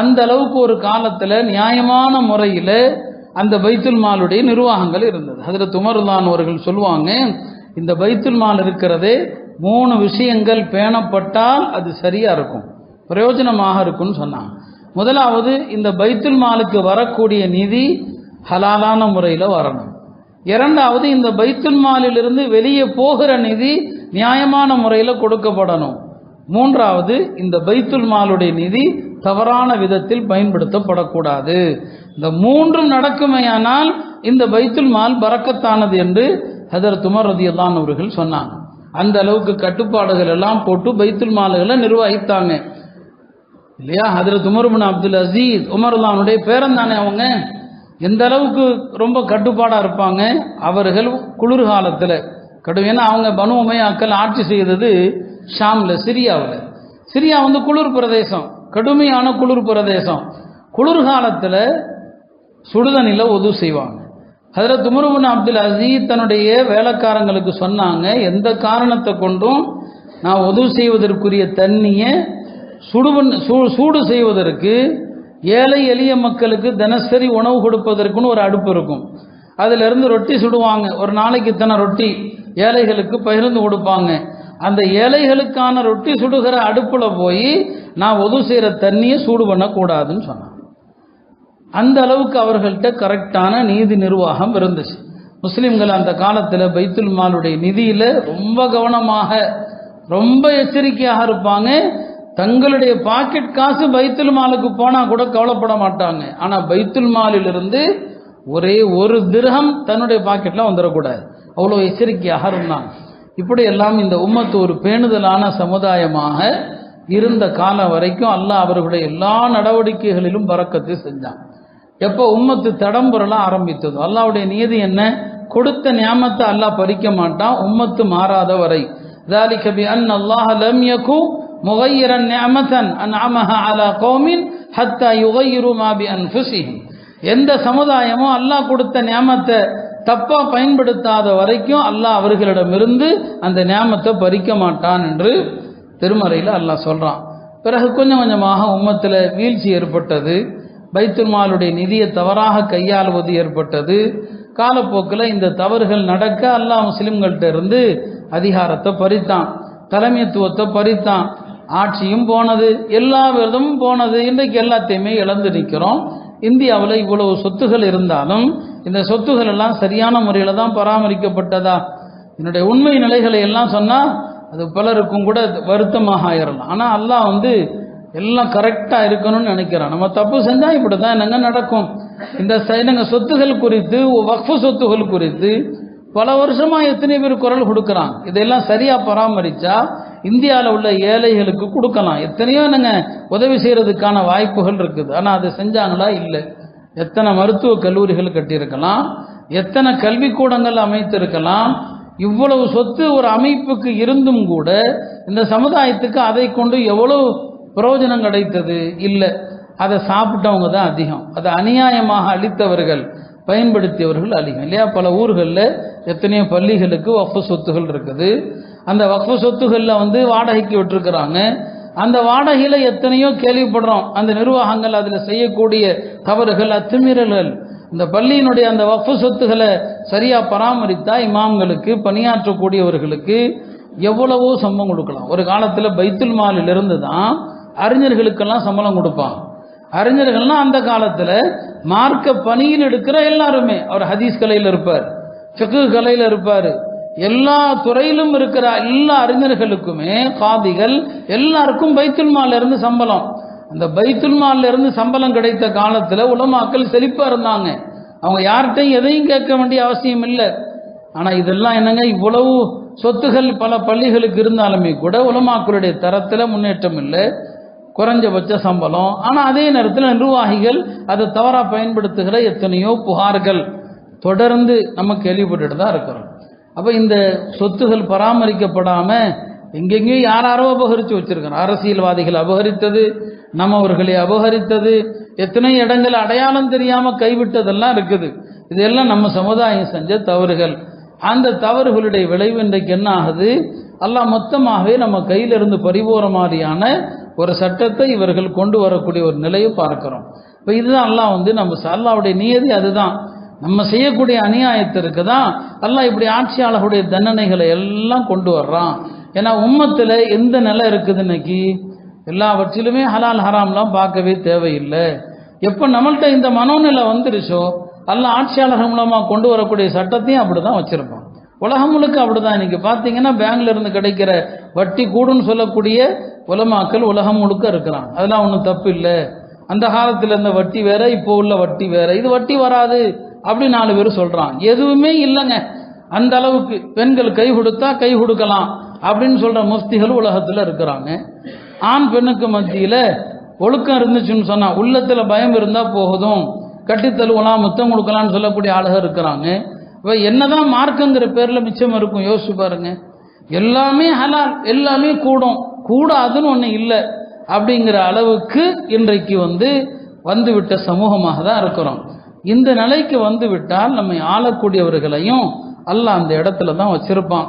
அந்த அளவுக்கு ஒரு காலத்தில் நியாயமான முறையில் அந்த பைத்துல் மாலுடைய நிர்வாகங்கள் இருந்தது. அதில் துமருதான் அவர்கள் சொல்லுவாங்க இந்த பைத்துல் மால் இருக்கிறது மூணு விஷயங்கள் பேணப்பட்டால் அது சரியாக இருக்கும் பிரயோஜனமாக இருக்கும்னு சொன்னாங்க. முதலாவது இந்த பைத்துல் மாலுக்கு வரக்கூடிய நிதி ஹலாலான முறையில் வரணும். இரண்டாவது இந்த பைத்துல் மாலிலிருந்து வெளியே போகிற நிதி நியாயமான முறையில் கொடுக்கப்படணும். மூன்றாவது இந்த பைத்துல் மாலுடைய நிதி தவறான விதத்தில் பயன்படுத்தப்படக்கூடாது. இந்த மூன்றும் நடக்குமையானால் இந்த பைத்துல் மால் பறக்கத்தானது என்று ஹதர் துமர் ரதியல்லான் அவர்கள் சொன்னாங்க. அந்த அளவுக்கு கட்டுப்பாடுகள் எல்லாம் போட்டு பைத்துல் மால்களை நிர்வகித்தாங்க. இல்லையா? ஹதரத் உமர் அப்துல் அசீஸ் உமர்லானுடைய பேரன் தானே அவங்க. எந்த அளவுக்கு ரொம்ப கட்டுப்பாடாக இருப்பாங்க? அவர்கள் குளிர்காலத்தில். கடுமையான அவங்க பனு உமையாக்கள் ஆட்சி செய்தது ஷாமில் சிரியாவில். சிரியா வந்து குளிர் பிரதேசம். கடுமையான குளிர் பிரதேசம். குளிர்காலத்தில் சுடுதண்ணியில் உதவு செய்வாங்க. அதில் துமருபுன் அப்துல் அசீஸ் தன்னுடைய வேலைக்காரங்களுக்கு சொன்னாங்க எந்த காரணத்தை கொண்டும் நான் உதவு செய்வதற்குரிய தண்ணியை சுடுபண் சூ சூடு செய்வதற்கு ஏழை எளிய மக்களுக்கு தினசரி உணவு கொடுப்பதற்குன்னு ஒரு அடுப்பு இருக்கும். அதிலிருந்து ரொட்டி சுடுவாங்க. ஒரு நாளைக்கு இத்தனை ரொட்டி ஏழைகளுக்கு பகிர்ந்து கொடுப்பாங்க. அந்த ஏழைகளுக்கான ரொட்டி சுடுகிற அடுப்பில் போய் நான் ஒது செய்கிற தண்ணியை சூடு பண்ணக்கூடாதுன்னு சொன்னான். அந்த அளவுக்கு அவர்கள்ட்ட கரெக்டான நீதி நிர்வாகம் இருந்துச்சு. முஸ்லீம்கள் அந்த காலத்தில் பைத்துல் மாலுடைய நிதியில் ரொம்ப கவனமாக ரொம்ப எச்சரிக்கையாக இருப்பாங்க. தங்களுடைய பாக்கெட் காசு பைத்துல் மாலுக்கு போனால் கூட கவலைப்பட மாட்டாங்க. ஆனால் பைத்துல் மாலிலிருந்து ஒரே ஒரு திரகம் தன்னுடைய பாக்கெட்டில் வந்துடக்கூடாது. அவ்வளோ எச்சரிக்கையாக இருந்தாங்க. இப்படி எல்லாம் இந்த உம்மத்து ஒரு பேணுதலான சமுதாயமாக இருந்த காலம் வரைக்கும் அல்லாஹ் அவர்களுடைய எல்லா நடவடிக்கைகளிலும் பறக்கத்தை செஞ்சான் எப்போ உம்மத்து தடம்புரல ஆரம்பித்ததோ அல்லாவுடைய நியதி என்ன கொடுத்த ஞாமத்தை அல்லாஹ் பறிக்க மாட்டான் உம்மத்து மாறாத வரை ذلك بأن الله لم يكن مغيرا نعمة أنعمها على قوم حتى يغيروا ما بأنفسهم எந்த சமுதாயமும் அல்லாஹ் கொடுத்த ஞாமத்தை தப்பா பயன்படுத்தாத வரைக்கும் அல்லாஹ் அவர்களிடமிருந்து அந்த ஞாமத்தை பறிக்க மாட்டான் என்று திருமறையில் அல்லாஹ் சொல்கிறான் பிறகு கொஞ்சம் கொஞ்சமாக உம்மத்தில் வீழ்ச்சி ஏற்பட்டது. பைத்துல்மாலுடைய நிதியை தவறாக கையாளுவது ஏற்பட்டது. காலப்போக்கில் இந்த தவறுகள் நடக்க அல்லாஹ் முஸ்லிம்கள்ட்ட இருந்து அதிகாரத்தை பறித்தான். தலைமைத்துவத்தை பறித்தான். ஆட்சியும் போனது. எல்லா விதமும் போனது. இன்றைக்கு எல்லாத்தையுமே இழந்து நிற்கிறோம். இந்தியாவில் இவ்வளவு சொத்துகள் இருந்தாலும் இந்த சொத்துகள் எல்லாம் சரியான முறையில் தான் பராமரிக்கப்பட்டதா? என்னுடைய உண்மை நிலைகளை எல்லாம் சொன்னால் அது பலருக்கும் கூட வருத்தமாக ஆயிரலாம். ஆனால் அல்லாஹ் வந்து எல்லாம் கரெக்டாக இருக்கணும்னு நினைக்கிறான். நம்ம தப்பு செஞ்சால் இப்படி தான் என்னங்க நடக்கும்? இந்த சைனங்க சொத்துகள் குறித்து வக்ஃபு சொத்துகள் குறித்து பல வருஷமாக எத்தனை பேர் குரல் கொடுக்குறான். இதெல்லாம் சரியாக பராமரித்தா இந்தியாவில் உள்ள ஏழைகளுக்கு கொடுக்கலாம். எத்தனையோ என்னங்க உதவி செய்கிறதுக்கான வாய்ப்புகள் இருக்குது. ஆனால் அதை செஞ்சாங்களா? இல்லை. எத்தனை மருத்துவ கல்லூரிகள் கட்டியிருக்கலாம்? எத்தனை கல்விக்கூடங்கள் அமைத்திருக்கலாம்? இவ்வளவு சொத்து ஒரு அமைப்புக்கு இருந்தும் கூட இந்த சமுதாயத்துக்கு அதை கொண்டு எவ்வளவு பிரயோஜனம் கிடைத்தது? இல்லை. அதை சாப்பிட்டவங்க தான் அதிகம். அதை அநியாயமாக அளித்தவர்கள் பயன்படுத்தியவர்கள் அதிகம். இல்லையா? பல ஊர்களில் எத்தனையோ பள்ளிகளுக்கு வக்ஃபு சொத்துகள் இருக்குது. அந்த வக்ஃபு சொத்துகளில் வந்து வாடகைக்கு விட்டுருக்குறாங்க. அந்த வாடகையில் எத்தனையோ கேள்விப்படுறோம். அந்த நிர்வாகங்கள் அதில் செய்யக்கூடிய தவறுகள் அத்துமீறல்கள் இந்த பள்ளியினுடைய அந்த வக்ஃபு சொத்துக்களை சரியாக பராமரித்தா இமாம்களுக்கு பணியாற்றக்கூடியவர்களுக்கு எவ்வளவோ சம்பளம் கொடுக்கலாம். ஒரு காலத்தில் பைத்துல் மாலிலிருந்து தான் அறிஞர்களுக்கெல்லாம் சம்பளம் கொடுப்பாங்க. அறிஞர்கள்லாம் அந்த காலத்தில் மார்க்க பணியில் எடுக்கிற எல்லாருமே. அவர் ஹதீஸ் கலையில் இருப்பார் ஃபிக்கு கலையில் இருப்பார். எல்லா துறையிலும் இருக்கிற எல்லா அறிஞர்களுக்குமே காதிகள் எல்லாருக்கும் பைத்துல் மாலிருந்து இருந்து சம்பளம். அந்த பைத்துல் மால்ல இருந்து சம்பளம் கிடைத்த காலத்தில் உலமாக்கள் செழிப்பாக இருந்தாங்க. அவங்க யார்கிட்டையும் எதையும் கேட்க வேண்டிய அவசியம் இல்லை. ஆனால் இதெல்லாம் என்னங்க இவ்வளவு சொத்துகள் பல பள்ளிகளுக்கு இருந்தாலுமே கூட உலமாக்களுடைய தரத்தில் முன்னேற்றம் இல்லை. குறைஞ்சபட்ச சம்பளம். ஆனால் அதே நேரத்தில் நிர்வாகிகள் அதை தவறாக பயன்படுத்துகிற எத்தனையோ புகார்கள் தொடர்ந்து நம்ம கேள்விப்பட்டுட்டு தான் இருக்கிறோம். அப்போ இந்த சொத்துகள் பராமரிக்கப்படாமல் எங்கெங்கேயோ யாராரோ அபகரித்து வச்சிருக்கிறோம் அரசியல்வாதிகள் அபகரித்தது நம்மவர்களை அபகரித்தது எத்தனை இடங்கள் அடையாளம் தெரியாமல் கைவிட்டதெல்லாம் இருக்குது. இதெல்லாம் நம்ம சமுதாயம் செஞ்ச தவறுகள். அந்த தவறுகளுடைய விளைவு இன்றைக்கு என்ன ஆகுது? எல்லாம் மொத்தமாகவே நம்ம கையிலிருந்து பறிபோகிற மாதிரியான ஒரு சட்டத்தை இவர்கள் கொண்டு வரக்கூடிய ஒரு நிலையை பார்க்குறோம். இப்போ இதுதான் எல்லாம் வந்து நம்ம அல்லாவுடைய நியதி அதுதான். நம்ம செய்யக்கூடிய அநியாயத்திற்கு தான் எல்லாம் இப்படி ஆட்சியாளர்களுடைய தண்டனைகளை எல்லாம் கொண்டு வர்றான். ஏன்னா உம்மத்தில் எந்த நிலை இருக்குது இன்னைக்கு? எல்லாவற்றிலுமே ஹலால் ஹராம்லாம் பார்க்கவே தேவையில்லை. எப்போ நம்மள்கிட்ட இந்த மனோநிலை வந்துருச்சோ அல்ல ஆட்சியாளர்கள் மூலமாக கொண்டு வரக்கூடிய சட்டத்தையும் அப்படி தான் வச்சுருப்பான். உலகம் முழுக்க அப்படிதான். இன்றைக்கி பார்த்தீங்கன்னா பேங்க்ல இருந்து கிடைக்கிற வட்டி கூடுன்னு சொல்லக்கூடிய உலமாக்கள் உலகம் முழுக்க இருக்கிறான் அதெல்லாம் ஒன்றும் தப்பு இல்லை. அந்த காலத்தில் இருந்த வட்டி வேற இப்போ உள்ள வட்டி வேற. இது வட்டி வராது அப்படி நாலு பேர் சொல்கிறான் எதுவுமே இல்லைங்க. அந்த அளவுக்கு பெண்கள் கை கொடுத்தா கை கொடுக்கலாம். அப்படின்னு சொல்கிற முஃப்திகள் உலகத்தில் இருக்கிறாங்க. ஆண் பெண்ணுக்கு மத்தியில் ஒழுக்கம் இருந்துச்சுன்னு சொன்னால் உள்ளத்தில் பயம் இருந்தால் போகுதும் கட்டித்தழுவலாம் முத்தம் கொடுக்கலாம்னு சொல்லக்கூடிய ஆளுக இருக்கிறாங்க. இப்போ என்னதான் மார்க்குங்கிற பேரில் மிச்சம் இருக்கும் யோசிச்சு பாருங்க. எல்லாமே ஹலால் எல்லாமே கூடும். கூடாதுன்னு ஒன்று இல்லை. அப்படிங்கிற அளவுக்கு இன்றைக்கு வந்து வந்துவிட்ட சமூகமாக தான் இருக்கிறோம். இந்த நிலைக்கு வந்து விட்டால் நம்மை ஆளக்கூடியவர்களையும் அல்லாஹ் அந்த இடத்துல தான் வச்சிருப்பான்.